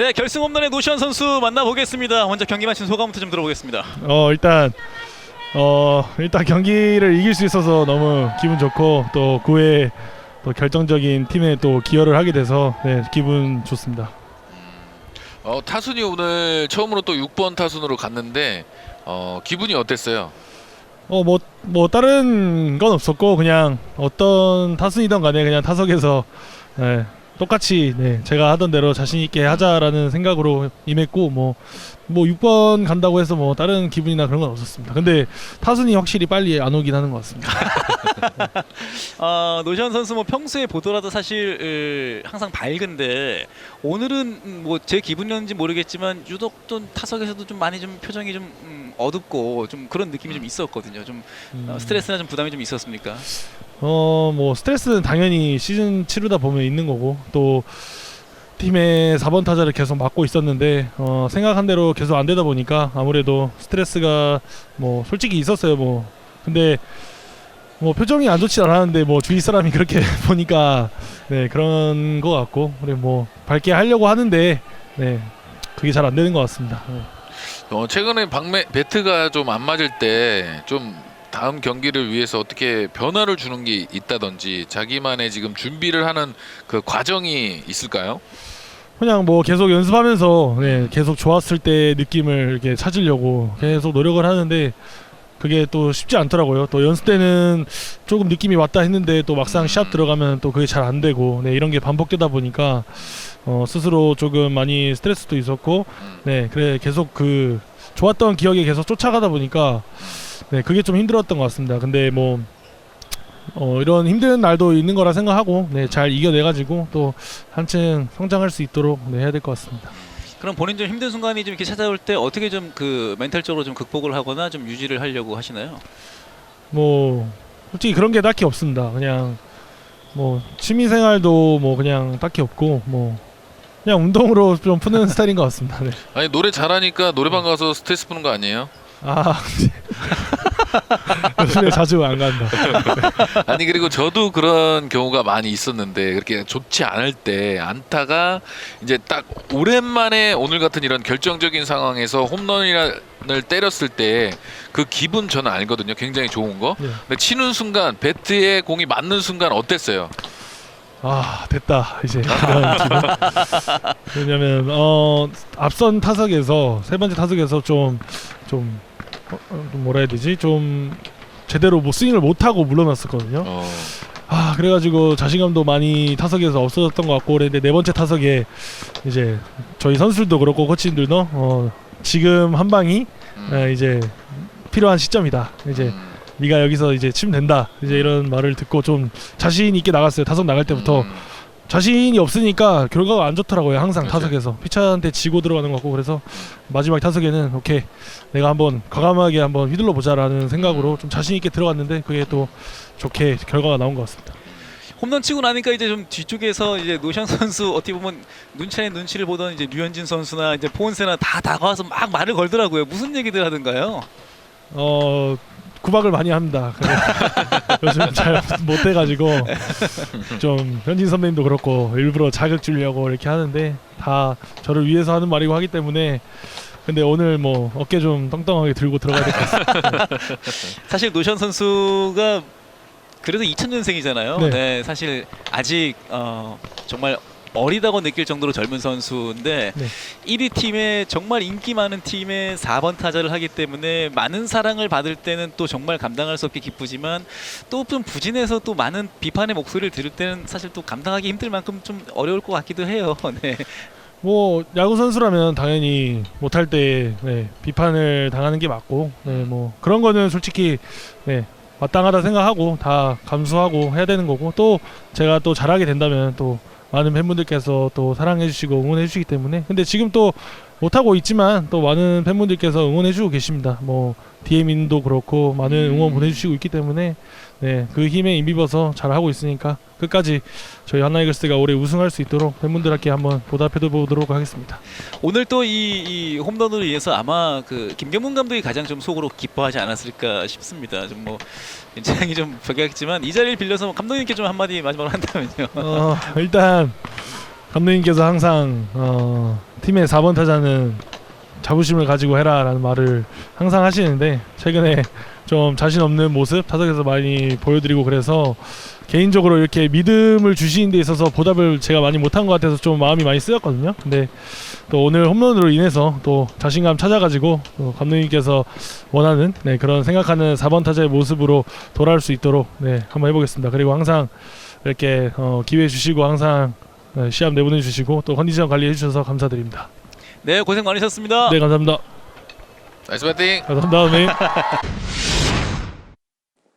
네, 결승 홈런의 노시안 선수 만나보겠습니다. 먼저 경기 마친 소감부터 좀 들어보겠습니다. 어 일단 어 일단 경기를 이길 수 있어서 너무 기분 좋고 또 그에 또 결정적인 팀에 또 기여를 하게 돼서 네 기분 좋습니다. 어, 타순이 오늘 처음으로 또 6번 타순으로 갔는데 어, 기분이 어땠어요? 어 뭐 뭐 다른 건 없었고 그냥 어떤 타순이든 간에 그냥 타석에서 네, 똑같이 네, 제가 하던 대로 자신 있게 하자라는 생각으로 임했고 뭐뭐 6번 간다고 해서 뭐 다른 기분이나 그런 건 없었습니다. 근데 타순이 확실히 빨리 안 오긴 하는 것 같습니다. 아, 노시안 선수 뭐 평소에 보더라도 사실 으, 항상 밝은데 오늘은 뭐 제 기분이었는지 모르겠지만 유독 또 타석에서도 좀 많이 좀 표정이 좀 음, 어둡고 좀 그런 느낌이 좀 있었거든요. 좀 어, 스트레스나 좀 부담이 좀 있었습니까? 어 뭐 스트레스는 당연히 시즌 치르다 보면 있는 거고 또 팀의 4번 타자를 계속 맡고 있었는데 어 생각한 대로 계속 안 되다 보니까 아무래도 스트레스가 뭐 솔직히 있었어요 뭐 근데 뭐 표정이 안 좋지 않았는데 뭐 주위 사람이 그렇게 보니까 네 그런 거 같고 그래 뭐 밝게 하려고 하는데 네 그게 잘 안 되는 것 같습니다. 네. 어, 최근에 박매 배트가 좀 안 맞을 때 좀 다음 경기를 위해서 어떻게 변화를 주는 게 있다든지 자기만의 지금 준비를 하는 그 과정이 있을까요? 그냥 뭐 계속 연습하면서 네, 계속 좋았을 때 느낌을 이렇게 찾으려고 계속 노력을 하는데 그게 또 쉽지 않더라고요. 또 연습 때는 조금 느낌이 왔다 했는데 또 막상 시합 들어가면 또 그게 잘 안 되고 네, 이런 게 반복되다 보니까 어, 스스로 조금 많이 스트레스도 있었고 네 그래 계속 그 좋았던 기억에 계속 쫓아가다 보니까 네 그게 좀 힘들었던 것 같습니다. 근데 뭐 어, 이런 힘든 날도 있는 거라 생각하고 네, 잘 이겨내가지고 또 한층 성장할 수 있도록 네, 해야 될 것 같습니다. 그럼 본인 좀 힘든 순간이 좀 이렇게 찾아올 때 어떻게 좀 그 멘탈적으로 좀 극복을 하거나 좀 유지를 하려고 하시나요? 뭐 솔직히 그런 게 딱히 없습니다. 그냥 뭐 취미 생활도 뭐 그냥 딱히 없고 뭐 그냥 운동으로 좀 푸는 스타일인 것 같습니다. 네. 아니 노래 잘하니까 노래방 가서 스트레스 푸는 거 아니에요? 아 요즘에 자주 안 간다. 아니 그리고 저도 그런 경우가 많이 있었는데 그렇게 좋지 않을 때 안타가 이제 딱 오랜만에 오늘 같은 이런 결정적인 상황에서 홈런을 때렸을 때 그 기분 저는 알거든요. 굉장히 좋은 거. 예. 근데 치는 순간 배트에 공이 맞는 순간 어땠어요? 아 됐다 이제 기분. 왜냐면 어 앞선 타석에서 세 번째 타석에서 좀 좀 뭐라 해야 되지 좀 제대로 뭐 스윙을 못 하고 물러났었거든요. 어, 아 그래가지고 자신감도 많이 타석에서 없어졌던 것 같고 그랬는데 네 번째 타석에 이제 저희 선수들도 그렇고 코치님들도 어 지금 한 방이 음, 에, 이제 필요한 시점이다. 이제 음, 네가 여기서 이제 치면 된다. 이제 이런 말을 듣고 좀 자신 있게 나갔어요. 타석 나갈 때부터 음, 자신이 없으니까 결과가 안 좋더라고요. 항상 맞아요. 타석에서 피차한테 지고 들어가는 것 같고 그래서 마지막 타석에는 오케이 내가 한번 과감하게 한번 휘둘러 보자라는 생각으로 좀 자신 있게 들어갔는데 그게 또 좋게 결과가 나온 것 같습니다. 홈런 치고 나니까 이제 좀 뒤쪽에서 이제 노시안 선수 어떻게 보면 눈치 아닌 눈치를 보던 이제 류현진 선수나 이제 포은세나 다 다가와서 막 말을 걸더라고요. 무슨 얘기들 하던가요? 어 구박을 많이 합니다. 요즘 잘 못 돼가지고 좀 현진 선배님도 그렇고 일부러 자극 주려고 이렇게 하는데 다 저를 위해서 하는 말이고 하기 때문에 근데 오늘 뭐 어깨 좀 떵떵하게 들고 들어가야 될 것 같습니다. 사실 노시안 선수가 그래도 2000년생이잖아요. 네. 네. 사실 아직 어, 정말 어리다고 느낄 정도로 젊은 선수인데 네. 1위 팀에 정말 인기 많은 팀에 4번 타자를 하기 때문에 많은 사랑을 받을 때는 또 정말 감당할 수 없게 기쁘지만 또 좀 부진해서 또 많은 비판의 목소리를 들을 때는 사실 또 감당하기 힘들 만큼 좀 어려울 것 같기도 해요. 네. 뭐 야구 선수라면 당연히 못할 때 네, 비판을 당하는 게 맞고 네, 뭐 그런 거는 솔직히 네, 마땅하다 생각하고 다 감수하고 해야 되는 거고 또 제가 또 잘하게 된다면 또 많은 팬분들께서 또 사랑해 주시고 응원해 주시기 때문에. 근데 지금 또 못하고 있지만 또 많은 팬분들께서 응원해 주고 계십니다 뭐 DM인도 그렇고 많은 응원 보내주시고 있기 때문에 네, 그 힘에 힘입어서 잘하고 있으니까 끝까지 저희 한나이글스가 올해 우승할 수 있도록 팬분들께 한번 보답해 보도록 하겠습니다. 오늘 또이 이 홈런으로 인해서 아마 그 김경문 감독이 가장 좀 속으로 기뻐하지 않았을까 싶습니다. 좀 뭐 굉장히 좀 벽약했지만 이 자리를 빌려서 감독님께 좀 한마디 마지막으로 한다면요. 어, 일단 감독님께서 항상 어, 팀의 4번 타자는 자부심을 가지고 해라라는 말을 항상 하시는데 최근에 좀 자신 없는 모습 타석에서 많이 보여드리고 그래서 개인적으로 이렇게 믿음을 주시는 데 있어서 보답을 제가 많이 못한 것 같아서 좀 마음이 많이 쓰였거든요. 근데 또 오늘 홈런으로 인해서 또 자신감 찾아가지고 또 감독님께서 원하는 네, 그런 생각하는 4번 타자의 모습으로 돌아올 수 있도록 네, 한번 해보겠습니다. 그리고 항상 이렇게 어, 기회 주시고 항상 네, 시합 내보내 주시고 또 컨디션 관리해 주셔서 감사드립니다. 네 고생 많으셨습니다. 네 감사합니다. 나이스 배팅. 감사합니다. 네.